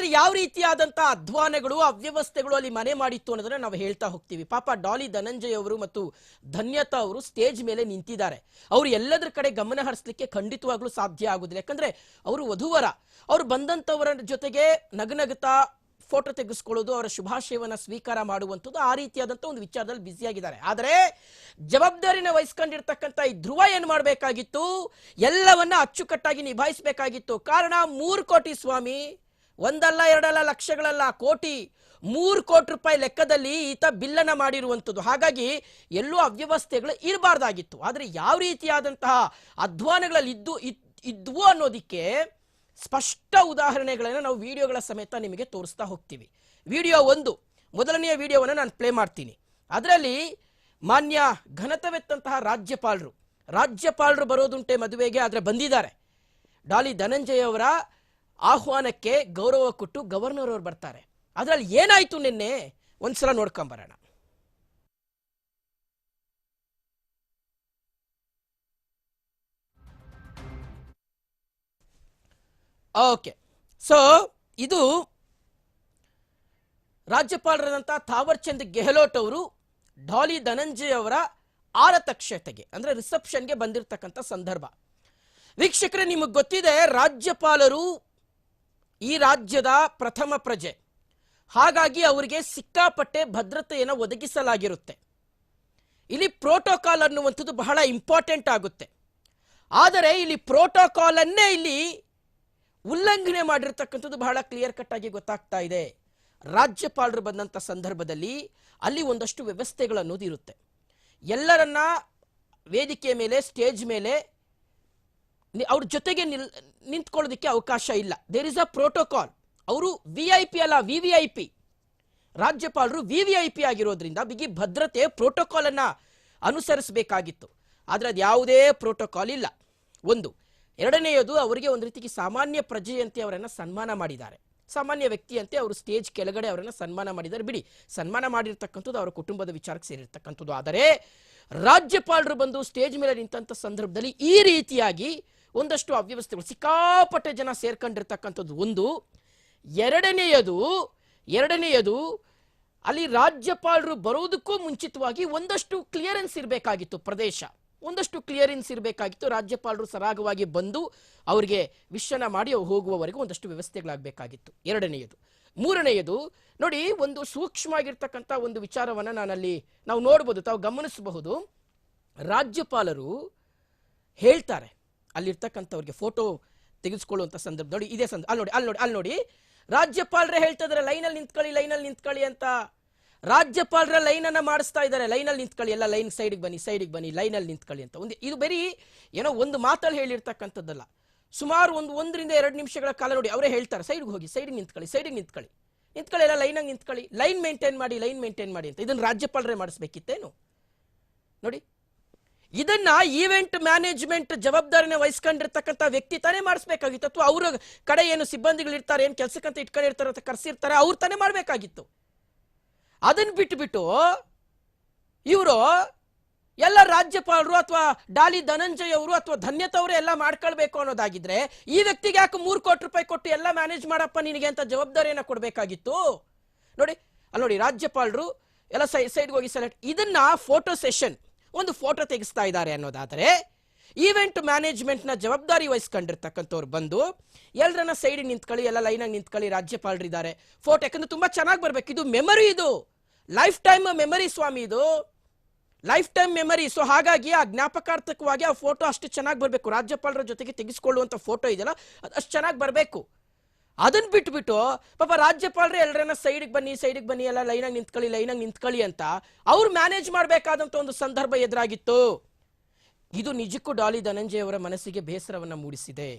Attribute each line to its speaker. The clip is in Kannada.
Speaker 1: ಹಾಗಾದ್ರೆ ಯಾವ ರೀತಿಯಾದಂತಹ ಅಧ್ವಾನಗಳು, ಅವ್ಯವಸ್ಥೆಗಳು ಅಲ್ಲಿ ಮನೆ ಮಾಡಿತ್ತು ಅನ್ನೋದನ್ನ ನಾವು ಹೇಳ್ತಾ ಹೋಗ್ತೀವಿ. ಪಾಪ ಡಾಲಿ ಧನಂಜಯ್ ಅವರು ಮತ್ತು ಧನ್ಯತಾ ಅವರು ಸ್ಟೇಜ್ ಮೇಲೆ ನಿಂತಿದ್ದಾರೆ. ಅವರು ಎಲ್ಲದರ ಕಡೆ ಗಮನ ಹರಿಸಲಿಕ್ಕೆ ಖಂಡಿತವಾಗ್ಲೂ ಸಾಧ್ಯ ಆಗುದಿಲ್ಲ. ಯಾಕಂದ್ರೆ ಅವರು ವಧುವರ. ಅವ್ರು ಬಂದಂತವರ ಜೊತೆಗೆ ನಗನಗುತ್ತಾ ಫೋಟೋ ತೆಗೆಸ್ಕೊಳ್ಳೋದು, ಅವರ ಶುಭಾಶಯವನ್ನ ಸ್ವೀಕಾರ ಮಾಡುವಂಥದ್ದು ಆ ರೀತಿಯಾದಂಥ ಒಂದು ವಿಚಾರದಲ್ಲಿ ಬ್ಯುಸಿಯಾಗಿದ್ದಾರೆ ಆದರೆ ಜವಾಬ್ದಾರಿನ ವಹಿಸ್ಕೊಂಡಿರ್ತಕ್ಕಂಥ ಈ ಧ್ರುವ ಏನ್ ಮಾಡಬೇಕಾಗಿತ್ತು? ಎಲ್ಲವನ್ನ ಅಚ್ಚುಕಟ್ಟಾಗಿ ನಿಭಾಯಿಸಬೇಕಾಗಿತ್ತು. ಕಾರಣ ಮೂರು ಕೋಟಿ ಸ್ವಾಮಿ. ಒಂದಲ್ಲ, ಎರಡಲ್ಲ, ಲಕ್ಷಗಳಲ್ಲ, ಕೋಟಿ, ಮೂರು ಕೋಟಿ ರೂಪಾಯಿ ಲೆಕ್ಕದಲ್ಲಿ ಈತ ಬಿಲ್ಲನ್ನು ಮಾಡಿರುವಂಥದ್ದು. ಹಾಗಾಗಿ ಎಲ್ಲೂ ಅವ್ಯವಸ್ಥೆಗಳು ಇರಬಾರ್ದಾಗಿತ್ತು. ಆದರೆ ಯಾವ ರೀತಿಯಾದಂತಹ ಅಧ್ವಾನಗಳಲ್ಲಿ ಇದ್ದು ಇದ್- ಇದ್ವು ಅನ್ನೋದಕ್ಕೆ ಸ್ಪಷ್ಟ ಉದಾಹರಣೆಗಳನ್ನು ನಾವು ವಿಡಿಯೋಗಳ ಸಮೇತ ನಿಮಗೆ ತೋರಿಸ್ತಾ ಹೋಗ್ತೀವಿ. ವಿಡಿಯೋ ಒಂದು. ಮೊದಲನೆಯ ವಿಡಿಯೋವನ್ನು ನಾನು ಪ್ಲೇ ಮಾಡ್ತೀನಿ. ಅದರಲ್ಲಿ ಮಾನ್ಯ ಘನತವೆತ್ತಂತಹ ರಾಜ್ಯಪಾಲರು. ರಾಜ್ಯಪಾಲರು ಬರೋದುಂಟೆ ಮದುವೆಗೆ, ಆದರೆ ಬಂದಿದ್ದಾರೆ. ಡಾಲಿ ಧನಂಜಯ ಅವರ ಆಹ್ವಾನಕ್ಕೆ ಗೌರವ ಕೊಟ್ಟು ಗವರ್ನರ್ ಅವರು ಬರ್ತಾರೆ. ಅದರಲ್ಲಿ ಏನಾಯ್ತು ನಿನ್ನೆ? ಒಂದ್ಸಲ ನೋಡ್ಕೊಂಬರೋಣ ಓಕೆ. ಸೊ ಇದು ರಾಜ್ಯಪಾಲರಾದಂಥ ಥಾವರ್ಚಂದ್ ಗೆಹ್ಲೋಟ್ ಅವರು ಡಾಲಿ ಧನಂಜಯ್ ಅವರ ಆರತಕ್ಷತೆಗೆ, ಅಂದರೆ ರಿಸೆಪ್ಷನ್ಗೆ ಬಂದಿರತಕ್ಕಂಥ ಸಂದರ್ಭ. ವೀಕ್ಷಕರೇ, ನಿಮಗೆ ಗೊತ್ತಿದೆ, ರಾಜ್ಯಪಾಲರು ಈ ರಾಜ್ಯದ ಪ್ರಥಮ ಪ್ರಜೆ. ಹಾಗಾಗಿ ಅವರಿಗೆ ಸಿಕ್ಕಾಪಟ್ಟೆ ಭದ್ರತೆಯನ್ನು ಒದಗಿಸಲಾಗಿರುತ್ತೆ. ಇಲ್ಲಿ ಪ್ರೋಟೋಕಾಲ್ ಅನ್ನುವಂಥದ್ದು ಬಹಳ ಇಂಪಾರ್ಟೆಂಟ್ ಆಗುತ್ತೆ. ಆದರೆ ಇಲ್ಲಿ ಪ್ರೋಟೋಕಾಲನ್ನೇ ಇಲ್ಲಿ ಉಲ್ಲಂಘನೆ ಮಾಡಿರ್ತಕ್ಕಂಥದ್ದು ಬಹಳ ಕ್ಲಿಯರ್ ಕಟ್ ಆಗಿ ಗೊತ್ತಾಗ್ತಾ ಇದೆ. ರಾಜ್ಯಪಾಲರು ಬಂದಂಥ ಸಂದರ್ಭದಲ್ಲಿ ಅಲ್ಲಿ ಒಂದಷ್ಟು ವ್ಯವಸ್ಥೆಗಳು ಅನ್ನೋದು ಇರುತ್ತೆ ಎಲ್ಲರನ್ನ ವೇದಿಕೆ ಮೇಲೆ ಸ್ಟೇಜ್ ಮೇಲೆ ಅವ್ರ ಜೊತೆಗೆ ನಿಲ್, ನಿಂತ್ಕೊಳ್ಳೋದಕ್ಕೆ ಅವಕಾಶ ಇಲ್ಲ. ದೇರ್ ಇಸ್ ಅ ಪ್ರೋಟೋಕಾಲ್ ಅವರು ವಿ ಐ ಪಿ ಅಲ್ಲ ವಿ ವಿ ಐ ಪಿ ರಾಜ್ಯಪಾಲರು ವಿ ವಿ ಐ ಪಿ ಆಗಿರೋದ್ರಿಂದ ಬಿಗಿ ಭದ್ರತೆ ಪ್ರೋಟೋಕಾಲ್ ಅನ್ನ ಅನುಸರಿಸಬೇಕಾಗಿತ್ತು. ಆದ್ರೆ ಅದು ಯಾವುದೇ ಪ್ರೋಟೋಕಾಲ್ ಇಲ್ಲ. ಒಂದು, ಎರಡನೆಯದು ಅವರಿಗೆ ಒಂದು ರೀತಿಗೆ ಸಾಮಾನ್ಯ ಪ್ರಜೆಯಂತೆ ಅವರನ್ನು ಸನ್ಮಾನ ಮಾಡಿದ್ದಾರೆ. ಸಾಮಾನ್ಯ ವ್ಯಕ್ತಿಯಂತೆ ಅವರು ಸ್ಟೇಜ್ ಕೆಳಗಡೆ ಅವರನ್ನ ಸನ್ಮಾನ ಮಾಡಿದ್ದಾರೆ. ಬಿಡಿ, ಸನ್ಮಾನ ಮಾಡಿರ್ತಕ್ಕಂಥದ್ದು ಅವರ ಕುಟುಂಬದ ವಿಚಾರಕ್ಕೆ ಸೇರಿರ್ತಕ್ಕಂಥದ್ದು. ಆದರೆ, ರಾಜ್ಯಪಾಲರು ಬಂದು ಸ್ಟೇಜ್ ಮೇಲೆ ನಿಂತಹ ಸಂದರ್ಭದಲ್ಲಿ ಈ ರೀತಿಯಾಗಿ ಒಂದಷ್ಟು ಅವ್ಯವಸ್ಥೆಗಳು. ಸಿಕ್ಕಾಪಟ್ಟೆ ಜನ ಸೇರ್ಕೊಂಡಿರ್ತಕ್ಕಂಥದ್ದು ಒಂದು. ಎರಡನೆಯದು ಎರಡನೆಯದು ಅಲ್ಲಿ ರಾಜ್ಯಪಾಲರು ಬರೋದಕ್ಕೂ ಮುಂಚಿತವಾಗಿ ಒಂದಷ್ಟು ಕ್ಲಿಯರೆನ್ಸ್ ಇರಬೇಕಾಗಿತ್ತು ಪ್ರದೇಶ. ಒಂದಷ್ಟು ಕ್ಲಿಯರೆನ್ಸ್ ಇರಬೇಕಾಗಿತ್ತು. ರಾಜ್ಯಪಾಲರು ಸರಾಗವಾಗಿ ಬಂದು ಅವರಿಗೆ ವಿಷನ ಮಾಡಿ ಹೋಗುವವರೆಗೂ ಒಂದಷ್ಟು ವ್ಯವಸ್ಥೆಗಳಾಗಬೇಕಾಗಿತ್ತು. ಎರಡನೆಯದು. ಮೂರನೆಯದು, ನೋಡಿ, ಒಂದು ಸೂಕ್ಷ್ಮವಾಗಿರ್ತಕ್ಕಂಥ ಒಂದು ವಿಚಾರವನ್ನು ನಾನಲ್ಲಿ ನಾವು ನೋಡ್ಬೋದು, ತಾವು ಗಮನಿಸಬಹುದು. ರಾಜ್ಯಪಾಲರು ಹೇಳ್ತಾರೆ ಅಲ್ಲಿರ್ತಕ್ಕಂಥವ್ರಿಗೆ ಫೋಟೋ ತೆಗೆಸ್ಕೊಳ್ಳುವಂಥ ಸಂದರ್ಭ. ನೋಡಿ, ಇದೇ ಸಂದರ್ಭ ಅಲ್ಲಿ ನೋಡಿ ಅಲ್ಲಿ ನೋಡಿ ಅಲ್ಲಿ ನೋಡಿ. ರಾಜ್ಯಪಾಲರೇ ಹೇಳ್ತಾ ಲೈನಲ್ಲಿ ನಿಂತ್ಕೊಳ್ಳಿ ಲೈನಲ್ಲಿ ನಿಂತ್ಕೊಳ್ಳಿ ಅಂತ. ರಾಜ್ಯಪಾಲರ ಲೈನನ್ನ ಮಾಡಿಸ್ತಾ ಇದ್ದಾರೆ ಲೈನಲ್ಲಿ ನಿಂತ್ಕೊಳ್ಳಿ, ಎಲ್ಲ ಲೈನ್ ಸೈಡಿಗೆ ಬನ್ನಿ ಸೈಡಿಗೆ ಬನ್ನಿ, ಲೈನಲ್ಲಿ ನಿಂತ್ಕೊಳ್ಳಿ ಅಂತ. ಒಂದು, ಇದು ಬರೀ ಏನೋ ಒಂದು ಮಾತಲ್ಲಿ ಹೇಳಿರ್ತಕ್ಕಂಥದ್ದಲ್ಲ. ಸುಮಾರು ಒಂದು ಒಂದರಿಂದ ಎರಡು ನಿಮಿಷಗಳ ಕಾಲ ನೋಡಿ, ಅವರೇ ಹೇಳ್ತಾರೆ, ಸೈಡ್ಗೆ ಹೋಗಿ, ಸೈಡಿಗೆ ನಿಂತ್ಕೊಳ್ಳಿ ಸೈಡಿಗೆ ನಿಂತ್ಕೊಳ್ಳಿ. ನಿಂತ್ಕೊಳ್ಳಿ, ಎಲ್ಲ ಲೈನಾಗಿ ನಿಂತ್ಕೊಳ್ಳಿ. ಲೈನ್ ಮೇಂಟೈನ್ ಮಾಡಿ, ಲೈನ್ ಮೇಂಟೈನ್ ಮಾಡಿ ಅಂತ. ಇದನ್ನು ರಾಜ್ಯಪಾಲರೇ ಮಾಡಿಸ್ಬೇಕಿತ್ತೇನು? ನೋಡಿ ಇದನ್ನ ಈವೆಂಟ್ ಮ್ಯಾನೇಜ್ಮೆಂಟ್ ಜವಾಬ್ದಾರಿನ ವಹಿಸ್ಕೊಂಡಿರ್ತಕ್ಕಂಥ ವ್ಯಕ್ತಿ ತಾನೇ ಮಾಡಿಸ್ಬೇಕಾಗಿತ್ತು. ಅಥವಾ ಅವರ ಕಡೆ ಏನು ಸಿಬ್ಬಂದಿಗಳು ಇರ್ತಾರೆ ಏನು ಕೆಲಸಕ್ಕಂತ ಇಟ್ಕೊಂಡಿರ್ತಾರೆ ಅಂತ ಕರೆಸಿರ್ತಾರೆ ಅವ್ರು ತಾನೇ ಮಾಡಬೇಕಾಗಿತ್ತು. ಅದನ್ನ ಬಿಟ್ಬಿಟ್ಟು ಇವರು ಎಲ್ಲ ರಾಜ್ಯಪಾಲರು ಅಥವಾ ಡಾಲಿ ಧನಂಜಯ್ ಅವರು ಅಥವಾ ಧನ್ಯತ ಅವರು ಎಲ್ಲ ಮಾಡ್ಕೊಳ್ಬೇಕು ಅನ್ನೋದಾಗಿದ್ರೆ ಈ ವ್ಯಕ್ತಿಗೆ ಯಾಕೆ ಮೂರು ಕೋಟಿ ರೂಪಾಯಿ ಕೊಟ್ಟು ಎಲ್ಲ ಮ್ಯಾನೇಜ್ ಮಾಡಪ್ಪ ನಿನಗೆ ಅಂತ ಜವಾಬ್ದಾರಿಯನ್ನು ಕೊಡಬೇಕಾಗಿತ್ತು? ನೋಡಿ ಅಲ್ಲ ನೋಡಿ, ರಾಜ್ಯಪಾಲರು ಎಲ್ಲ ಸೈಡ್ ಸೈಡ್ಗೆ ಹೋಗಿ ಸೆಲೆಕ್ಟ್ ಇದನ್ನ ಫೋಟೋ ಸೆಷನ್ ಒಂದು ಫೋಟೋ ತೆಗೆಸ್ತಾ ಇದ್ದಾರೆ ಅನ್ನೋದಾದರೆ ಈವೆಂಟ್ ಮ್ಯಾನೇಜ್ಮೆಂಟ್ನ ಜವಾಬ್ದಾರಿ ವಹಿಸ್ಕೊಂಡಿರ್ತಕ್ಕಂಥವ್ರು ಬಂದು ಎಲ್ಲರನ್ನ ಸೈಡಿಗೆ ನಿಂತ್ಕೊಳ್ಳಿ, ಎಲ್ಲ ಲೈನಾಗಿ ನಿಂತ್ಕೊಳ್ಳಿ ರಾಜ್ಯಪಾಲರಿದ್ದಾರೆ ಫೋಟೋ ಯಾಕಂದ್ರೆ ತುಂಬ ಚೆನ್ನಾಗಿ ಬರಬೇಕು. ಇದು ಮೆಮರಿ ಇದು. ಲೈಫ್ ಟೈಮ್ ಮೆಮರಿ ಸ್ವಾಮಿ ಇದು. ಲೈಫ್ ಟೈಮ್ ಮೆಮರಿ ಸೊ ಹಾಗಾಗಿ ಆ ಜ್ಞಾಪಕಾರ್ಥಕವಾಗಿ ಆ ಫೋಟೋ ಅಷ್ಟು ಚೆನ್ನಾಗಿ ಬರಬೇಕು. ರಾಜ್ಯಪಾಲರ ಜೊತೆಗೆ ತೆಗೆಸ್ಕೊಳ್ಳುವಂಥ ಫೋಟೋ ಇದೆಯಲ್ಲ, ಅದು ಅಷ್ಟು ಚೆನ್ನಾಗಿ ಬರಬೇಕು. ಅದನ್ನ ಬಿಟ್ಬಿಟ್ಟು ಪಾಪ ರಾಜ್ಯಪಾಲರೇ ಎಲ್ಲರನ್ನ ಸೈಡಿಗೆ ಬನ್ನಿ ಸೈಡಿಗೆ ಬನ್ನಿ ಎಲ್ಲ ಲೈನಾಗಿ ನಿಂತ್ಕೊಳ್ಳಿ ಲೈನಾಗಿ ನಿಂತ್ಕೊಳ್ಳಿ ಅಂತ ಅವ್ರು ಮ್ಯಾನೇಜ್ ಮಾಡಬೇಕಾದಂಥ ಒಂದು ಸಂದರ್ಭ ಎದುರಾಗಿತ್ತು. ಇದು ನಿಜಕ್ಕೂ ಡಾಲಿ ಧನಂಜಯ ಅವರ ಮನಸ್ಸಿಗೆ ಬೇಸರವನ್ನ ಮೂಡಿಸಿದೆ.